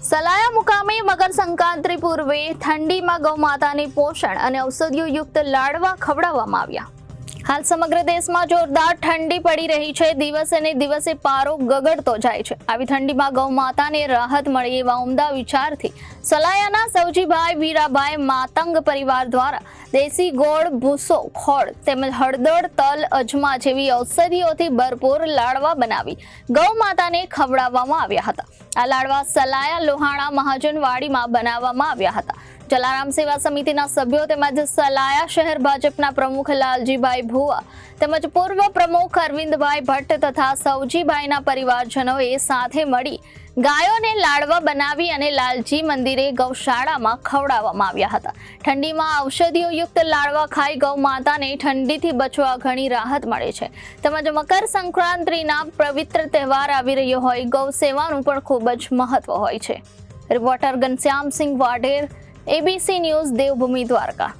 સલાયા મુકામે મકર સંક્રાંતિ પૂર્વે ઠંડીમાં ગૌમાતાને પોષણ અને ઔષધિઓ યુક્ત લાડવા ખવડાવવામાં આવ્યા. હાલ સમગ્ર દેશમાં જોરદાર ઠંડી પડી રહી છે. દિવસે ને દિવસે પારો ગગડતો જાય છે. આવી ઠંડીમાં ગૌમાતાને રાહત મળે એવા ઉમદા વિચારથી સલાયાના સૌજીભાઈ વીરાભાઈ માતંગ પરિવાર દ્વારા દેશી ગોળ, ભૂસો, ખોળ તેમજ હળદર, તલ, અજમા જેવી ઔષધિઓથી ભરપૂર લાડવા બનાવી ગૌ માતાને ખવડાવવામાં આવ્યા હતા. આ લાડવા સલાયા, લોહાણા, મહાજનવાડીમાં બનાવવામાં આવ્યા હતા. જલારામ સેવા સમિતિના સભ્યો તેમજ સલાયા શહેર ભાજપના પ્રમુખ લાલજીભાઈ ભુવા તેમજ પૂર્વ પ્રમુખ અરવિંદભાઈ ભટ્ટ તથા સૌજીભાઈના પરિવારજનોએ સાથે મળી ગાયોને લાડવા બનાવી અને લાલજી મંદિરે ગૌશાળામાં ખવડાવવામાં આવ્યા હતા. ઠંડીમાં ઔષધિઓ યુક્ત લાડવા ખાઈ ગૌ માતાને ઠંડીથી બચવા ઘણી રાહત મળે છે. તેમજ મકર સંક્રાંતિના પવિત્ર તહેવાર આવી રહ્યો હોય ગૌ સેવાનું પણ ખૂબ જ મહત્વ હોય છે. Reporter Ghanshyamsinh Vadher ABC news Devbhumi Dwarka